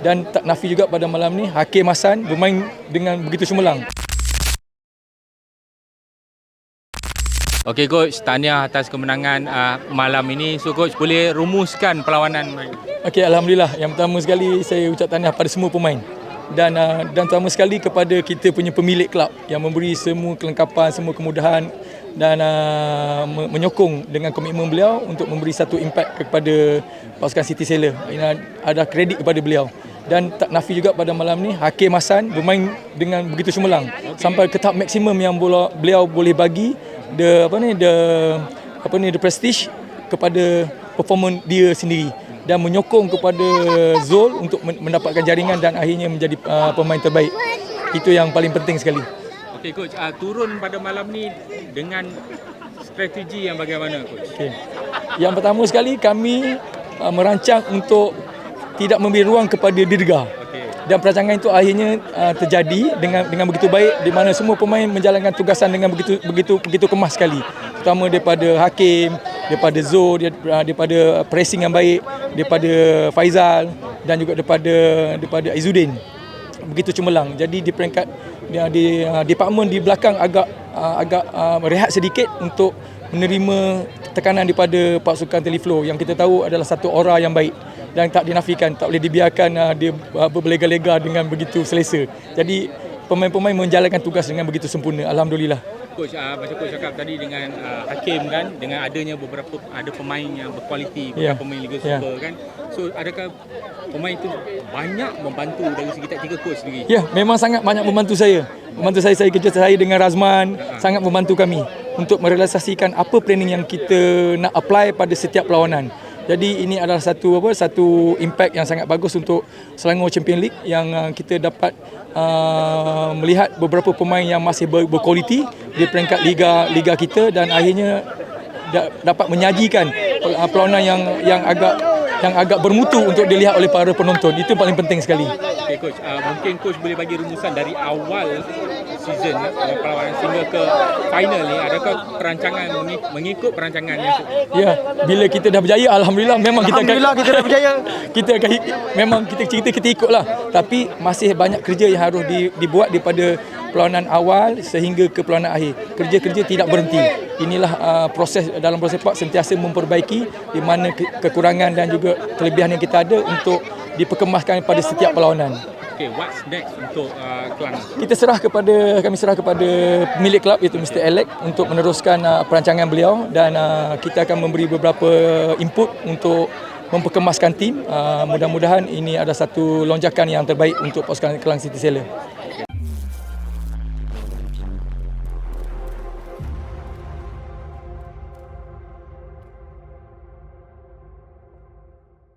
dan tak nafi juga pada malam ni Hakim Hassan bermain dengan begitu cemerlang. Okey coach, tahniah atas kemenangan uh, malam ini. So coach boleh rumuskan perlawanan mereka. Okey, alhamdulillah. Yang pertama sekali saya ucap tahniah pada semua pemain. Dan uh, dan terutama sekali kepada kita punya pemilik kelab yang memberi semua kelengkapan, semua kemudahan dan uh, me- menyokong dengan komitmen beliau untuk memberi satu impact kepada pasukan City Sailor. Ini ada kredit kepada beliau. Dan tak nafi juga pada malam ni Hakim Hassan bermain dengan begitu cemerlang okay. sampai ke tahap maksimum yang bola, beliau boleh bagi the apa ni the apa ni the prestige kepada performance dia sendiri dan menyokong kepada Zul untuk men- mendapatkan jaringan dan akhirnya menjadi uh, pemain terbaik. Itu yang paling penting sekali. Okey coach, uh, turun pada malam ni dengan strategi yang bagaimana coach? Okay. Yang pertama sekali kami uh, merancang untuk tidak memberi ruang kepada dirga. Dan perancangan itu akhirnya uh, terjadi dengan dengan begitu baik di mana semua pemain menjalankan tugasan dengan begitu begitu begitu kemas sekali. Terutama daripada Hakim, daripada Zul, dia- uh, daripada pressing yang baik, daripada Faizal dan juga daripada daripada Izzuddin. Begitu cemerlang. Jadi di peringkat di, di uh, department di belakang agak uh, agak uh, rehat sedikit untuk menerima tekanan daripada pasukan Teliflow yang kita tahu adalah satu aura yang baik dan tak dinafikan tak boleh dibiarkan uh, dia uh, berlega-lega dengan begitu selesa. Jadi pemain-pemain menjalankan tugas dengan begitu sempurna. Alhamdulillah. Coach, uh, macam coach cakap tadi dengan uh, Hakim kan, dengan adanya beberapa ada pemain yang berkualiti, beberapa Ya. pemain Liga Ya. Super kan. So adakah pemain itu banyak membantu dari segi taktikal coach sendiri? Ya, memang sangat banyak membantu saya. Membantu saya, saya kerja saya dengan Razman, sangat membantu kami untuk merealisasikan apa planning yang kita nak apply pada setiap perlawanan. Jadi ini adalah satu apa satu impact yang sangat bagus untuk Selangor Champion League yang uh, kita dapat uh, melihat beberapa pemain yang masih ber, berkualiti di peringkat liga liga kita dan akhirnya da, dapat menyajikan uh, perlawanan yang yang agak yang agak bermutu untuk dilihat oleh para penonton. Itu paling penting sekali. Okay coach, uh, mungkin coach boleh bagi rumusan dari awal season uh, perlawanan sehingga ke final ni adakah perancangan mengi- mengikut perancangan yang Ya, bila kita dah berjaya alhamdulillah memang kita Alhamdulillah akan kita dah berjaya. kita akan memang kita cerita kita ikutlah. Tapi masih banyak kerja yang harus di, dibuat daripada perlawanan awal sehingga ke perlawanan akhir. Kerja-kerja tidak berhenti. Inilah uh, proses dalam proses sepak sentiasa memperbaiki di mana ke, kekurangan dan juga kelebihan yang kita ada untuk diperkemaskan pada setiap perlawanan. Okay, what's next untuk uh, Kelang? Kita serah kepada kami serah kepada pemilik kelab iaitu Mr. Alec untuk meneruskan uh, perancangan beliau dan uh, kita akan memberi beberapa input untuk memperkemaskan tim. Uh, mudah-mudahan ini adalah satu lonjakan yang terbaik untuk pasukan Kelang City Sailor.